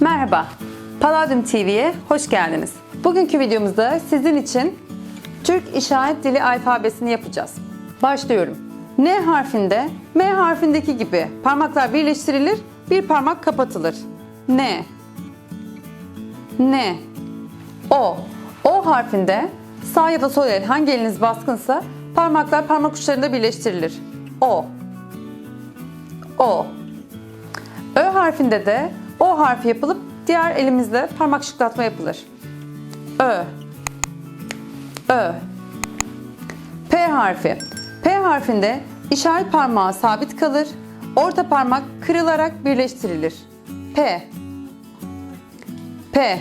Merhaba, Palladium TV'ye hoş geldiniz. Bugünkü videomuzda sizin için Türk İşaret Dili alfabesini yapacağız. Başlıyorum. N harfinde, M harfindeki gibi parmaklar birleştirilir, bir parmak kapatılır. N N O O harfinde sağ ya da sol el hangi eliniz baskınsa parmaklar parmak uçlarında birleştirilir. O O Ö harfinde de O harfi yapılıp diğer elimizle parmak şıklatma yapılır. Ö Ö P harfi. P harfinde işaret parmağı sabit kalır. Orta parmak kırılarak birleştirilir. P P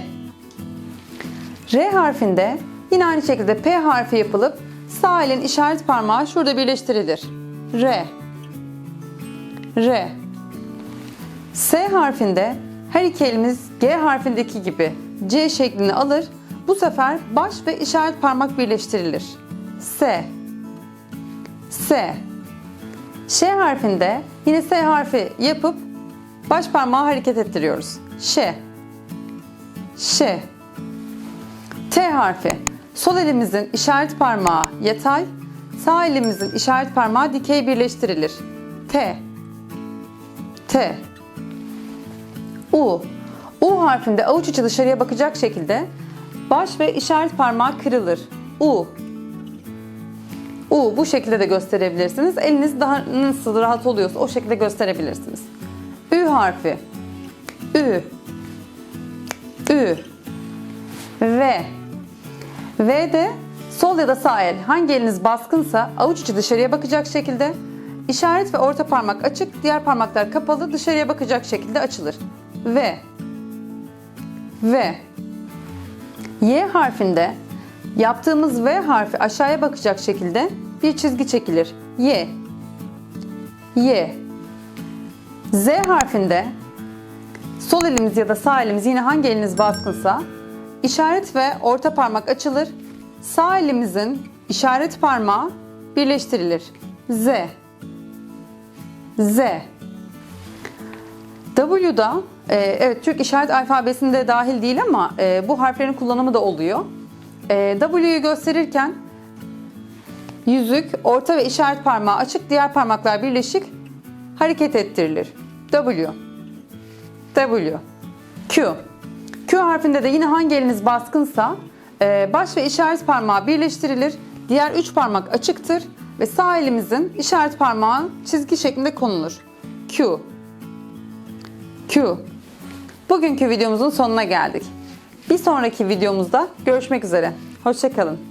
R harfinde yine aynı şekilde P harfi yapılıp sağ elin işaret parmağı şurada birleştirilir. R R S harfinde her iki elimiz G harfindeki gibi C şeklini alır. Bu sefer baş ve işaret parmak birleştirilir. S S Ş harfinde yine S harfi yapıp baş parmağı hareket ettiriyoruz. Ş Ş T harfi. Sol elimizin işaret parmağı yatay, sağ elimizin işaret parmağı dikey birleştirilir. T T U U harfinde avuç içi dışarıya bakacak şekilde baş ve işaret parmağı kırılır. U U bu şekilde de gösterebilirsiniz. Eliniz daha nasıl rahat oluyorsa o şekilde gösterebilirsiniz. Ü harfi. Ü. Ü. V. V de sol ya da sağ el hangi eliniz baskınsa avuç içi dışarıya bakacak şekilde işaret ve orta parmak açık, diğer parmaklar kapalı dışarıya bakacak şekilde açılır. V. V. Y harfinde yaptığımız V harfi aşağıya bakacak şekilde bir çizgi çekilir. Y. Y. Z harfinde sol elimiz ya da sağ elimiz yine hangi eliniz baskınsa işaret ve orta parmak açılır. Sağ elimizin işaret parmağı birleştirilir. Z. Z. W'da evet Türk işaret alfabesinde dahil değil ama e, bu harflerin kullanımı da oluyor. E, W'yu gösterirken yüzük, orta ve işaret parmağı açık, diğer parmaklar birleşik hareket ettirilir. W. W. Q. Q harfinde de yine hangi eliniz baskınsa e, baş ve işaret parmağı birleştirilir. Diğer üç parmak açıktır ve sağ elimizin işaret parmağı çizgi şeklinde konulur. Q. Q. Bugünkü videomuzun sonuna geldik. Bir sonraki videomuzda görüşmek üzere. Hoşçakalın.